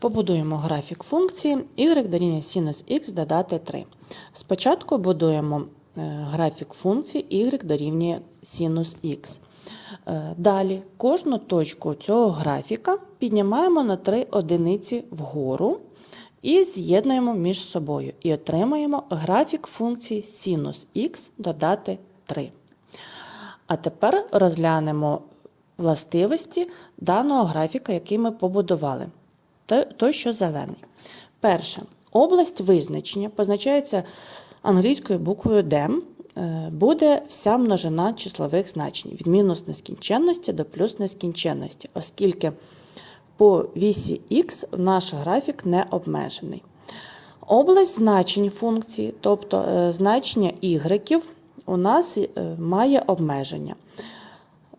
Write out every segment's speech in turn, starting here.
Побудуємо графік функції y дорівнює синус х додати 3. Спочатку будуємо е, графік функції y дорівнює синус х. Е, Далі кожну точку цього графіка піднімаємо на 3 одиниці вгору і з'єднуємо між собою. І отримаємо графік функції синус х додати 3. А тепер розглянемо властивості даного графіка, який ми побудували. Той, що зелений. Перше. Область визначення позначається англійською буквою D. Е, Буде вся множина числових значень від мінус нескінченності до плюс нескінченності, оскільки по вісі х наш графік не обмежений. Область значень функції, тобто е, значення y, у нас е, має обмеження.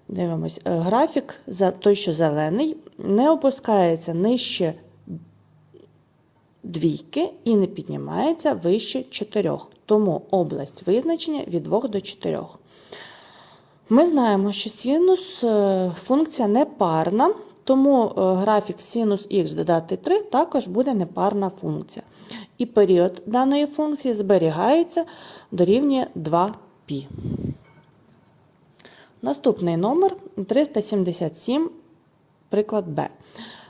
Дивимось, е, графік, за той, що зелений, не опускається нижче двійки і не піднімається вище 4. Тому область визначення від 2 до 4. Ми знаємо, що синус е, функція непарна, тому е, графік синус х додати 3 також буде непарна функція. І період даної функції зберігається дорівнює 2π. Наступний номер 377, приклад Б.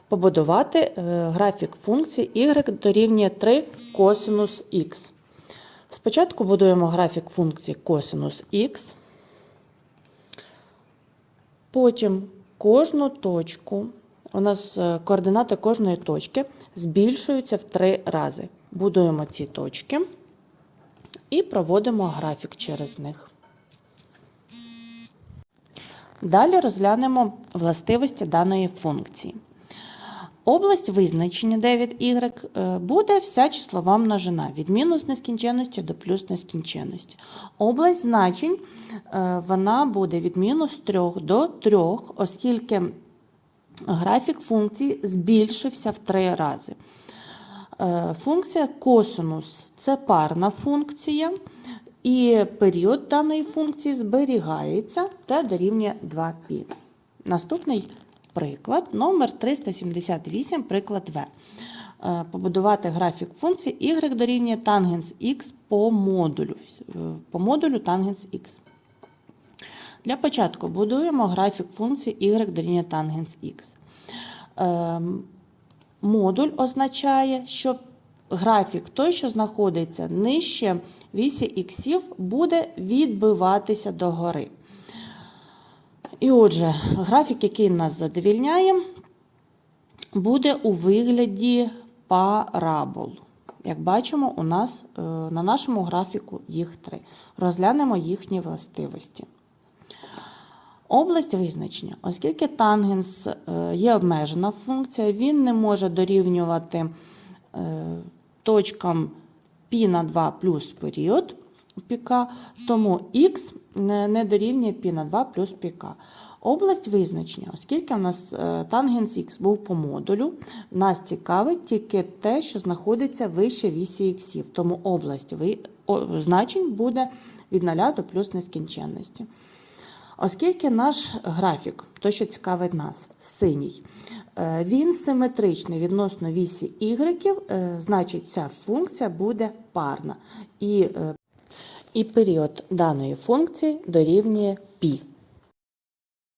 Побудувати е, графік функції y дорівнює 3 косинус х. Спочатку будуємо графік функції косинус х. Потім кожну точку, у нас е, координати кожної точки збільшуються в 3 рази. Будуємо ці точки і проводимо графік через них. Далі розглянемо властивості даної функції. Область визначення 9y е, буде вся числова множина від мінус нескінченності до плюс нескінченності. Область значень е, вона буде від мінус 3 до 3, оскільки графік функції збільшився в 3 рази. Е, Функція косинус це парна функція, і період даної функції зберігається та дорівнює 2π. Наступний приклад, номер 378, приклад В. Е, Побудувати графік функції y дорівнює тангенс х по модулю, е, по модулю тангенс х. Для початку будуємо графік функції y дорівнює тангенс х. Ем, Модуль означає, що графік той, що знаходиться нижче вісі іксів, буде відбиватися догори. І отже, графік, який нас задовільняє, буде у вигляді парабол. Як бачимо, у нас е, на нашому графіку їх три. Розглянемо їхні властивості. Область визначення. Оскільки тангенс е, є обмежена функція, він не може дорівнювати е, точкам π на 2 плюс період піка, тому х не дорівнює π на 2 плюс піка. Область визначення, оскільки у нас е, тангенс х був по модулю, нас цікавить тільки те, що знаходиться вище вісі х, тому область значень буде від 0 до плюс нескінченності. Оскільки наш графік, той, що цікавить нас, синій, е, він симетричний відносно вісі y, е, значить ця функція буде парна. І, е, і період даної функції дорівнює π.